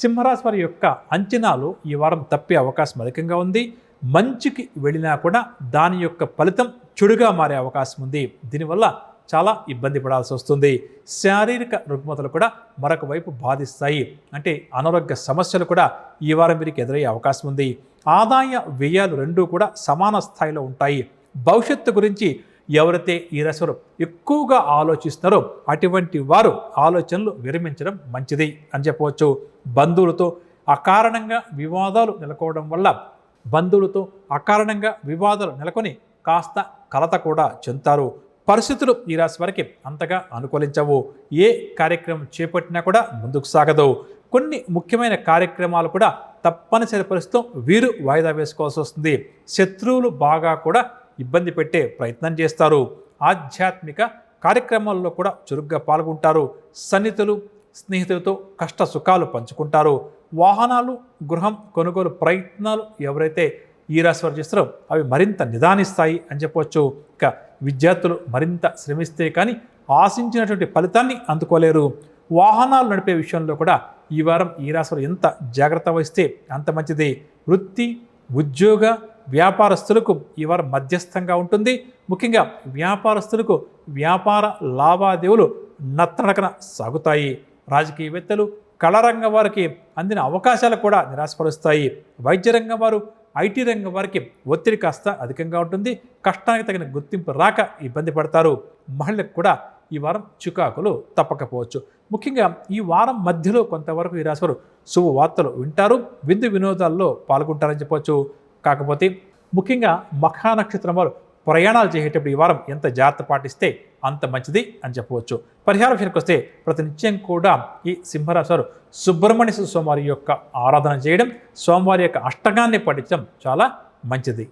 సింహరాశి వారి యొక్క అంచనాలు ఈ వారం తప్పే అవకాశం అధికంగా ఉంది. మంచికి వెళ్ళినా కూడా దాని యొక్క ఫలితం చెడుగా మారే అవకాశం ఉంది. దీనివల్ల చాలా ఇబ్బంది పడాల్సి వస్తుంది. శారీరక రుగ్మతలు కూడా మరొక వైపు బాధిస్తాయి. అంటే అనారోగ్య సమస్యలు కూడా ఈ వారం వీరికి ఎదురయ్యే అవకాశం ఉంది. ఆదాయ వ్యయాలు రెండూ కూడా సమాన స్థాయిలో ఉంటాయి. భవిష్యత్తు గురించి ఎవరైతే ఈ రాశివారు ఎక్కువగా ఆలోచిస్తున్నారో అటువంటి వారు ఆలోచనలు విరమించడం మంచిది అని చెప్పవచ్చు. బంధువులతో అకారణంగా వివాదాలు నెలకోవడం వల్ల బంధువులతో అకారణంగా వివాదాలు నెలకొని కాస్త కలత కూడా చెందుతారు. పరిస్థితులు ఈ రాశి వారికి అంతగా అనుకూలించవు. ఏ కార్యక్రమం చేపట్టినా కూడా ముందుకు సాగదు. కొన్ని ముఖ్యమైన కార్యక్రమాలు కూడా తప్పనిసరి పరిస్థితిలో వీరు వాయిదా వేసుకోవాల్సి వస్తుంది. శత్రువులు బాగా కూడా ఇబ్బంది పెట్టే ప్రయత్నం చేస్తారు. ఆధ్యాత్మిక కార్యక్రమాల్లో కూడా చురుగ్గా పాల్గొంటారు. సన్నిహితులు స్నేహితులతో కష్ట సుఖాలు పంచుకుంటారు. వాహనాలు గృహం కొనుగోలు ప్రయత్నాలు ఎవరైతే ఈ రాశి వారు చేస్తారో అవి మరింత నిదానిస్తాయి అని చెప్పవచ్చు ఇక విద్యార్థులు మరింత శ్రమిస్తే కానీ ఆశించినటువంటి ఫలితాన్ని అందుకోలేరు. వాహనాలు నడిపే విషయంలో కూడా ఈ వారం ఈ రాశి వారు ఎంత జాగ్రత్త వహిస్తే అంత మంచిది. వృత్తి ఉద్యోగ వ్యాపారస్తులకు ఈ వారం మధ్యస్థంగా ఉంటుంది. ముఖ్యంగా వ్యాపారస్తులకు వ్యాపార లావాదేవీలు నత్తనడకన సాగుతాయి. రాజకీయవేత్తలు కళారంగం వారికి అందిన అవకాశాలు కూడా నిరాశపరుస్తాయి. వైద్య రంగం వారు ఐటీ రంగం వారికి ఒత్తిడి కాస్త అధికంగా ఉంటుంది. కష్టానికి తగిన గుర్తింపు రాక ఇబ్బంది పడతారు. మహిళలకు కూడా ఈ వారం చికాకులు తప్పకపోవచ్చు. ముఖ్యంగా ఈ వారం మధ్యలో కొంతవరకు ఈ రాశివారు శుభవార్తలు వింటారు. విందు వినోదాల్లో పాల్గొంటారని చెప్పవచ్చు కాకపోతే ముఖ్యంగా మఖా నక్షత్రం వారు ప్రయాణాలు చేసేటప్పుడు ఈ వారం ఎంత జాగ్రత్త పాటిస్తే అంత మంచిది అని చెప్పవచ్చు. పరిహారం విషయానికి వస్తే ప్రతినిత్యం కూడా ఈ సింహరాశి వారు సుబ్రహ్మణ్య స్వామివారి యొక్క ఆరాధన చేయడం స్వామివారి యొక్క అష్టకాన్ని పఠించడం చాలా మంచిది.